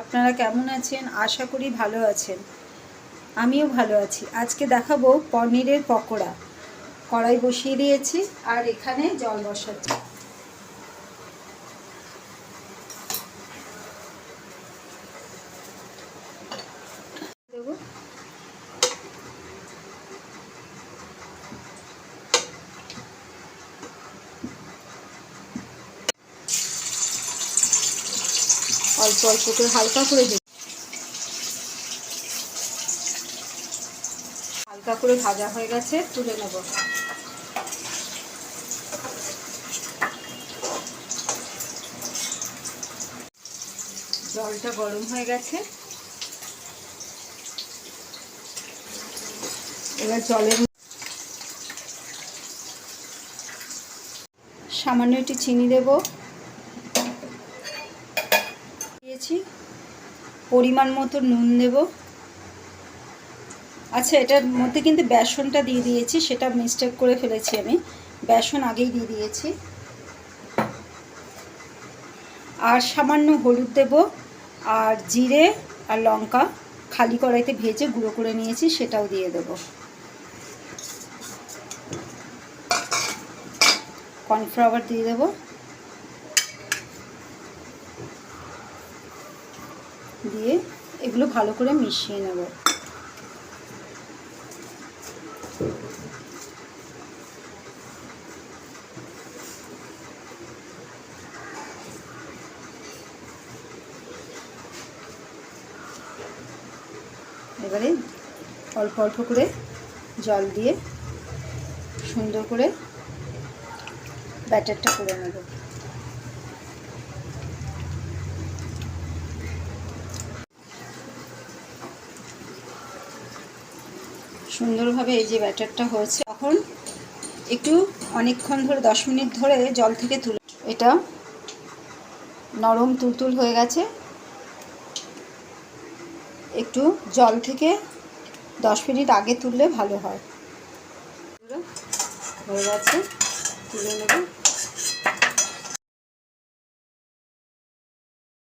আপনারা কেমন আছেন? আশা করি ভালো আছেন। আমিও ভালো আছি। আজকে দেখাবো পনিরের পকোড়া। কড়াই বসিয়ে দিয়েছি আর এখানে জল বসাচ্ছি দেবো অল্প অল্প করে হালকা করে হালকা করে ভাজা হয়ে গেছে, তুলে নেব। জলটা গরম হয়ে গেছে। এবার জলের সামান্য একটু চিনি দেব। দিয়েছি পরিমাণ মতো নুন দেব। আচ্ছা এটার মধ্যে কিন্তু বেসনটা দিয়ে দিয়েছি, সেটা মিস্টেক করে ফেলেছি আমি। বেসন আগেই দিয়ে দিয়েছি। আর সামান্য হলুদ দেব, আর জিরে আর লঙ্কা খালি কড়াইতে ভেজে গুঁড়ো করে নিয়েছি, সেটাও দিয়ে দেব। কর্নফ্লাওয়ার দিয়ে দেবো। দিয়ে এগুলো ভালো করে মিশিয়ে নেব। এবারে অল্প অল্প করে জল দিয়ে সুন্দর করে ব্যাটারটা করে নেব। সুন্দরভাবে এই যে ব্যাটারটা হয়েছে, তখন একটু অনেকক্ষণ ধরে, দশ মিনিট ধরে জল থেকে তুলে এটা নরম তুলতুল হয়ে গেছে। একটু জল থেকে দশ মিনিট আগে তুললে ভালো হয়। হয়ে গেছে। তুলে নেব।